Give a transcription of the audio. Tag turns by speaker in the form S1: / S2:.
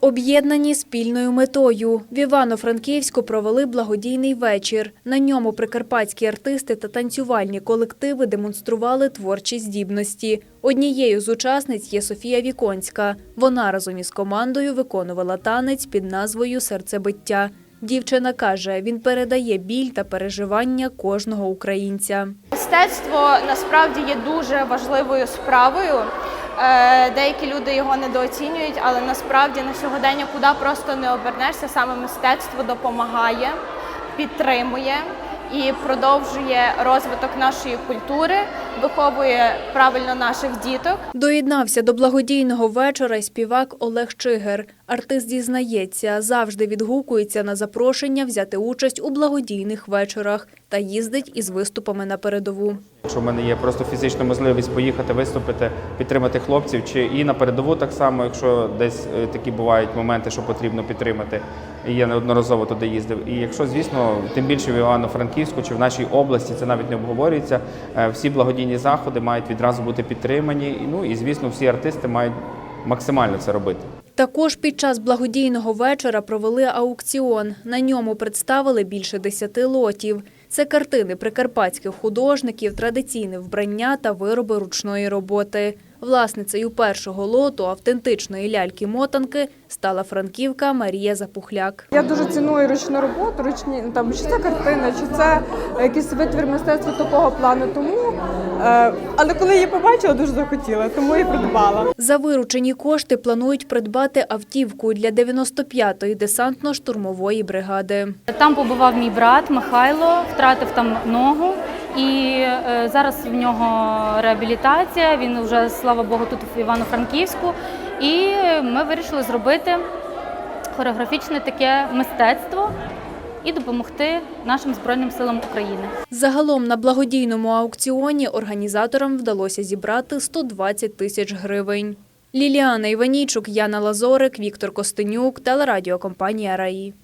S1: Об'єднані спільною метою в Івано-Франківську провели благодійний вечір. На ньому прикарпатські артисти та танцювальні колективи демонстрували творчі здібності. Однією з учасниць є Софія Віконська. Вона разом із командою виконувала танець під назвою Серцебиття. Дівчина каже, він передає біль та переживання кожного українця.
S2: Мистецтво насправді є дуже важливою справою. Е, Деякі люди його недооцінюють, але насправді на сьогодення куди просто не обернешся, саме мистецтво допомагає, підтримує і продовжує розвиток нашої культури, виховує правильно наших діток.
S1: Доєднався до благодійного вечора й співак Олег Чигер. Артист дізнається, завжди відгукується на запрошення взяти участь у благодійних вечорах та їздить із виступами на передову.
S3: Якщо в мене є просто фізична можливість поїхати, виступити, підтримати хлопців, чи і на передову так само, якщо десь е, такі бувають моменти, що потрібно підтримати. І я неодноразово туди їздив. І якщо, звісно, тим більше в Івано-Франківську чи в нашій області це навіть не обговорюється. е, Всі благодійні заходи мають відразу бути підтримані. Ну і звісно, всі артисти мають максимально це робити.
S1: Також під час благодійного вечора провели аукціон. На ньому представили більше десяти лотів. Це картини прикарпатських художників, традиційне вбрання та вироби ручної роботи. Власницею першого лоту автентичної ляльки-мотанки стала франківка Марія Запухляк.
S4: Я дуже ціную ручну роботу, ручні ну, там чи це картина, чи це якийсь витвір мистецтва такого плану. Тому е, але коли її побачила, дуже захотіла, тому і придбала.
S1: За виручені кошти планують придбати автівку для 95-ї десантно-штурмової бригади.
S5: Там побував мій брат Михайло, втратив там ногу. Е, зараз в нього реабілітація. Він вже, слава Богу, тут в Івано-Франківську. І ми вирішили зробити хореографічне таке мистецтво і допомогти нашим Збройним силам України.
S1: Загалом на благодійному аукціоні організаторам вдалося зібрати 120 тисяч гривень. Ліліана Іванійчук, Яна Лазорик, Віктор Костенюк, телерадіокомпанія «Раї».